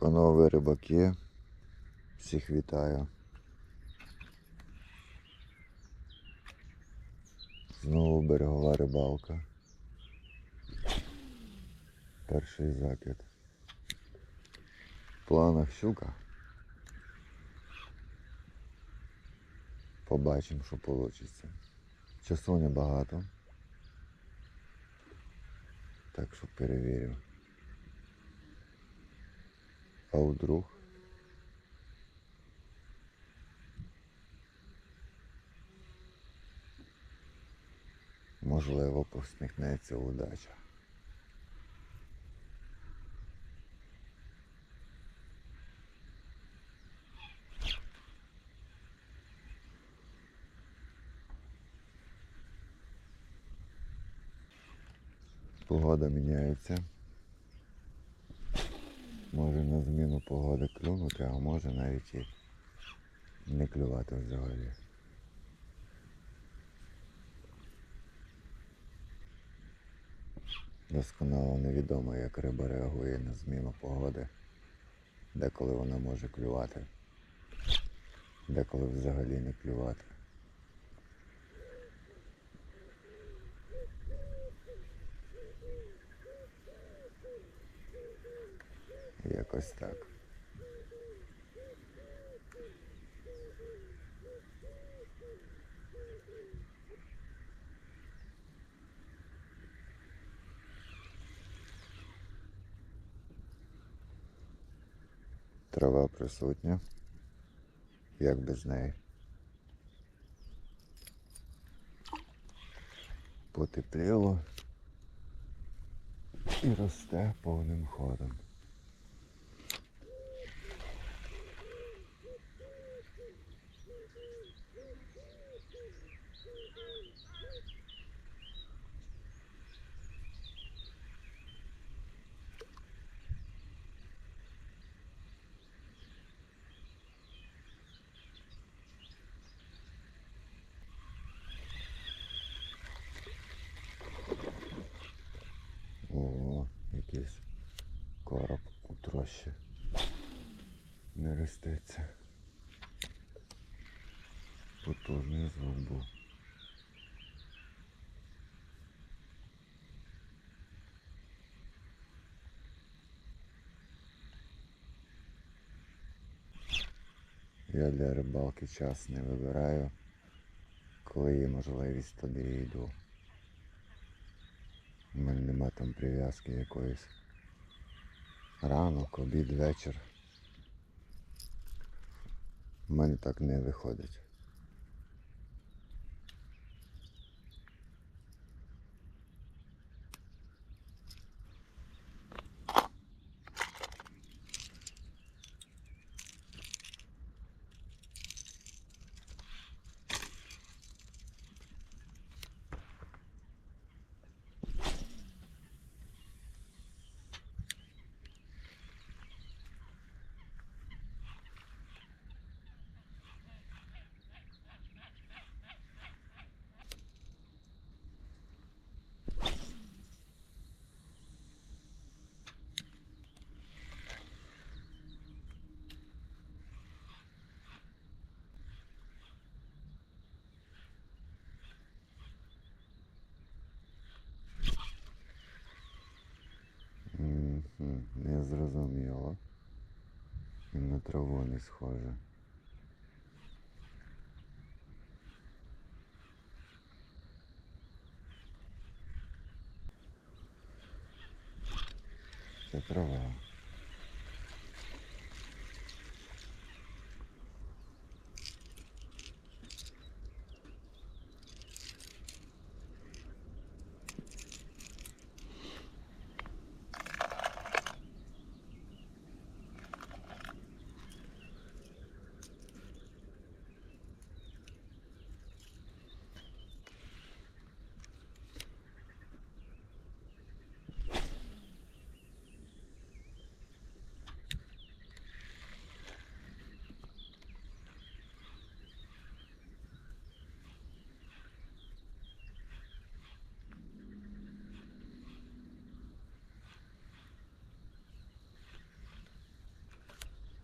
Панове рибаки, всіх вітаю. Знову берегова рибалка. Перший закид. В планах щука. Побачимо, що вийде. Часу небагато. Так що перевірю. А вдруг? Можливо, посміхнеться удача. Погода міняється. Може на зміну погоди клюнути, а може навіть і не клювати взагалі. Досконало невідомо, як риба реагує на зміну погоди, деколи вона може клювати, деколи взагалі не клювати. Якось так. Трава присутня. Як без неї. Потепліло і росте повним ходом. Трощі. Не ростеться. Потужний звук був. Я для рибалки час не вибираю, коли є можливість, тоді йду. У мене нема там прив'язки якоїсь. Ранок, обід, вечір. У мене так не виходить. На траву не схоже.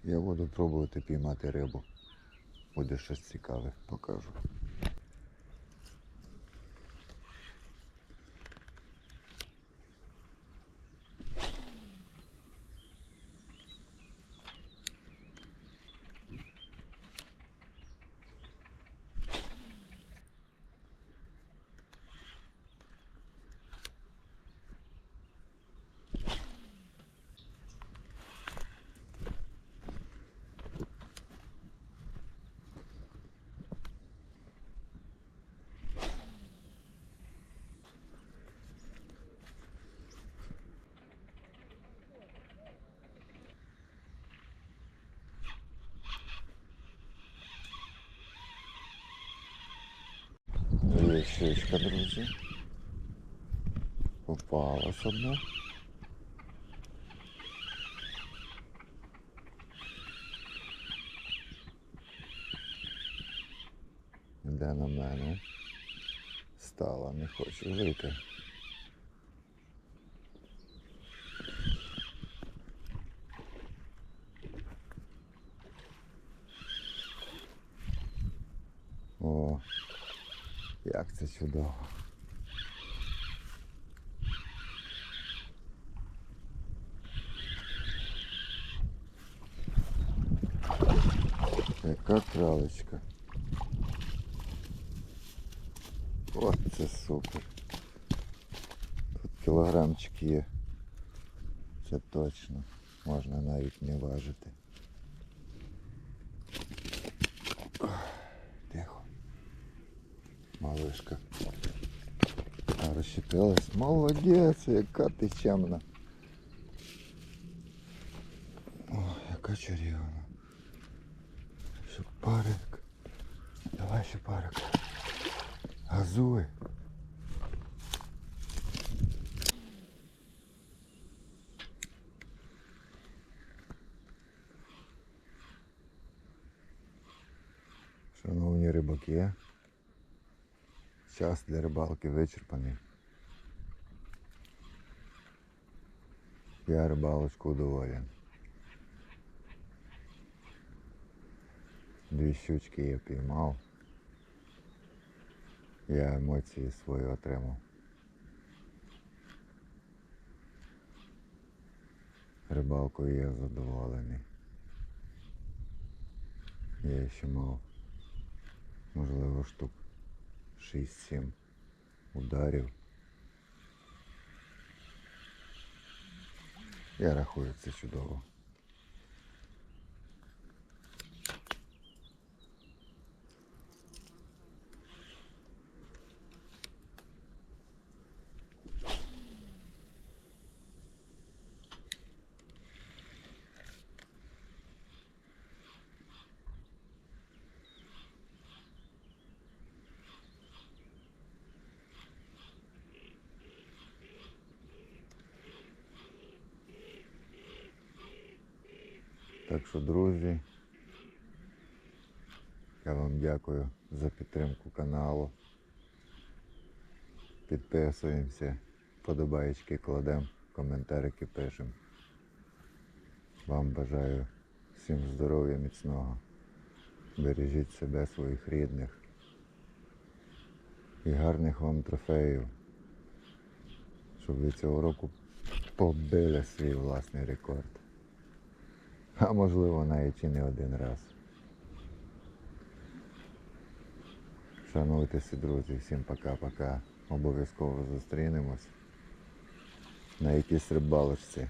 Я буду пробувати піймати рибу. Буде щось цікаве, покажу. Є друзі. Попалась одна. Іде на мене. Стала, не хоче вийти. О, як це чудово. Яка кралечка. От це супер. Тут кілограмчик є. Це точно. Можна навіть не важити. Малышка. Розщепилась. Молодець, яка ти чемна. О, яка чарівна. Шупарик. Давай, шупарик. Газуй. Шановні рибаки, час для рибалки вичерпаний. Я рибалочку доволен. Дві щучки я піймав. Я емоції свої отримав. Рибалкою я задоволений. Я ще мав, можливо, штук 6-7 ударів. Я рахую це чудово. Так що, друзі, я вам дякую за підтримку каналу. Підписуємося, подобаєчки кладемо, коментарики пишемо. Вам бажаю всім здоров'я міцного. Бережіть себе, своїх рідних. І гарних вам трофеїв. Щоб ви цього року побили свій власний рекорд. А можливо навіть і не один раз. Шануйтеся, друзі, всім пока-пока. Обов'язково зустрінемось на якійсь рибалочці.